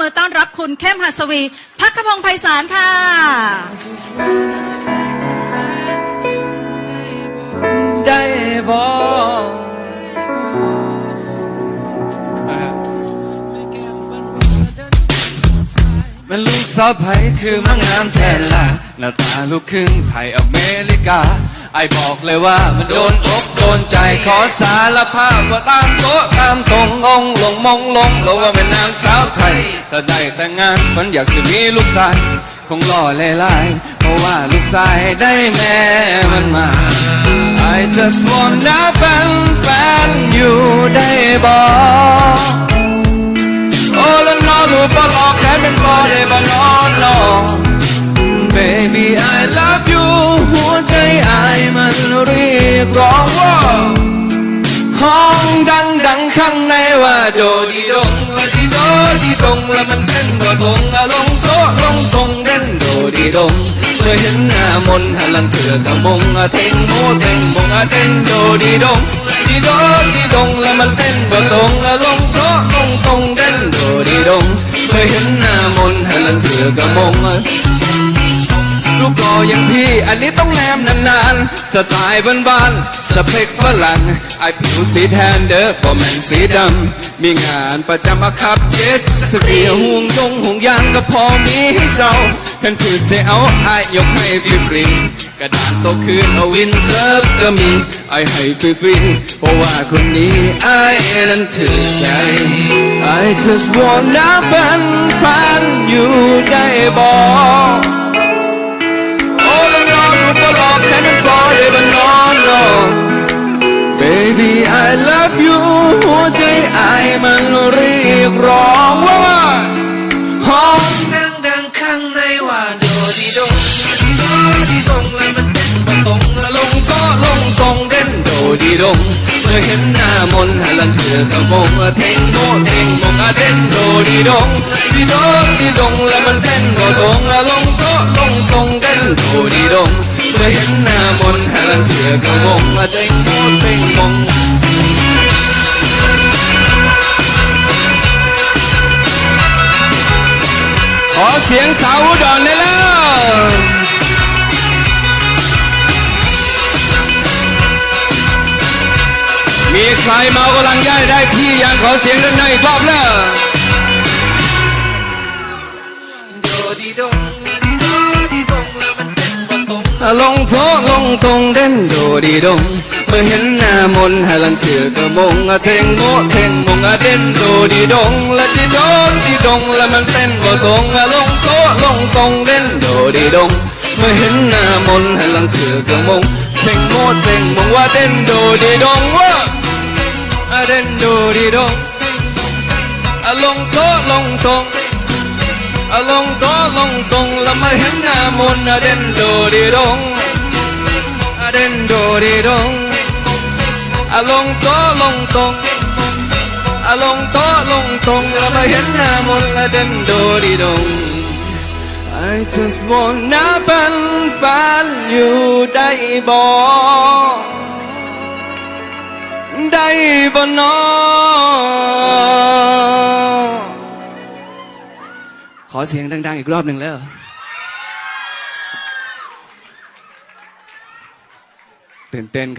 มือต้อนรับคุณเข้มหัสวี พักขพงศ์ไพศาลค่ะ ได้บอกมันลูกสาวไผคือมังงามแทนละหน้าตาลูกครึ่งไทยอเมริกา ไอบอกเลยว่ามันโดนอกโดนใจขอสารภาพว่าตามโต๊ะตามตรงองลงมองลงลงว่าเป็นนางสาวไทยถ้าได้แต่งงานฝันอยากจะมีลูกชายคงหล่อหลายเพราะว่าลูกชายได้แม่มันมา I just wanna เป็นแฟนอยู่ได้บอกโอ้แล้วนองรู้ปะลอกแค่เป็นพอได้บ่น้องน้อง Baby I love ร้องว่าห้องดังดังข้างในว่าโดดีดงละดีโดดีดงแล้วมันเต้นบ่ตรงอะลงโตลงตรงเด่นโดดีดงเมื่อเห็นหน้ามนหันหลังเถื่อกะมงอะเทงโมเทงมงอะเต้นโดดีดงละดีโดดีดงแล้วมันเต้นบ่ตรงอะลงโตลงตรงเด่นโดดีดงเมื่อเห็นหน้ามนหันหลังเถื่อกะมงอะ ลูกหล่ออย่างพี่ อันนี้ต้องแนมนานๆ สไตล์บ้านๆสเปคฝรั่งไอผิวสีแทนเด้อบ่แมนสีดำ มีงานประจำอะครับเจ็ดสกีห่วงยงห่วงยางก็พอมีให้เศร้าคันคือจะเอาไอยกให้ฟรีๆกระดานโตคืนเอาวินเซิร์ฟก็มีไอให้ฟรีๆเพราะว่าคนนี้ไอนั้นถือใจ I just wanna เป็นแฟนอยู่ได้บอก along with the long cannon forever no no Baby I love you หัวใจไอมันเรียกร้องว่าห้องดังดังข้างในว่าโดดีดงดีโดดีดงแล้วมันเต้นบ่ตรงแล้วลงก็ลงตรงเด่นโดดีดงเมื่อเห็นหน้ามนหันหลังเถื่อกระมงเทงโมเทงมงอะเด่นโดดีดงดีโดดีดงแล้วมันเต้นบ่ตรงแล้วลงก็ลงตรงเด่นโดดีดง เมื่อเห็นหน้ามนหันเถื่อกระมงเทงโมเทงมงขอเสียงสาวอุดรได้แล้วมีใครเมากำลังย่ายได้ที่ยังขอเสียงด้านในอีกรอบแล้วลงโถลงตรงเลัง เถือกระมงอะเทงโมเทงมงอะเด่นโดดีดงและดีโดดีดงแล้วมันเต้นบ่ตรงอะลงโตะลงตรงเด่นโดดีดงเมื่อ a long to long tong la ma hin na mon a den do di dong a den do di dong a long to long tong a long to long tong la ma hin na mon la den do di dong I just wanna ban fan you day bỏ. Day bỏ nó. ขอเสียงดัง ๆ อีกรอบหนึ่งแล้ว ตื่นเต้นครับ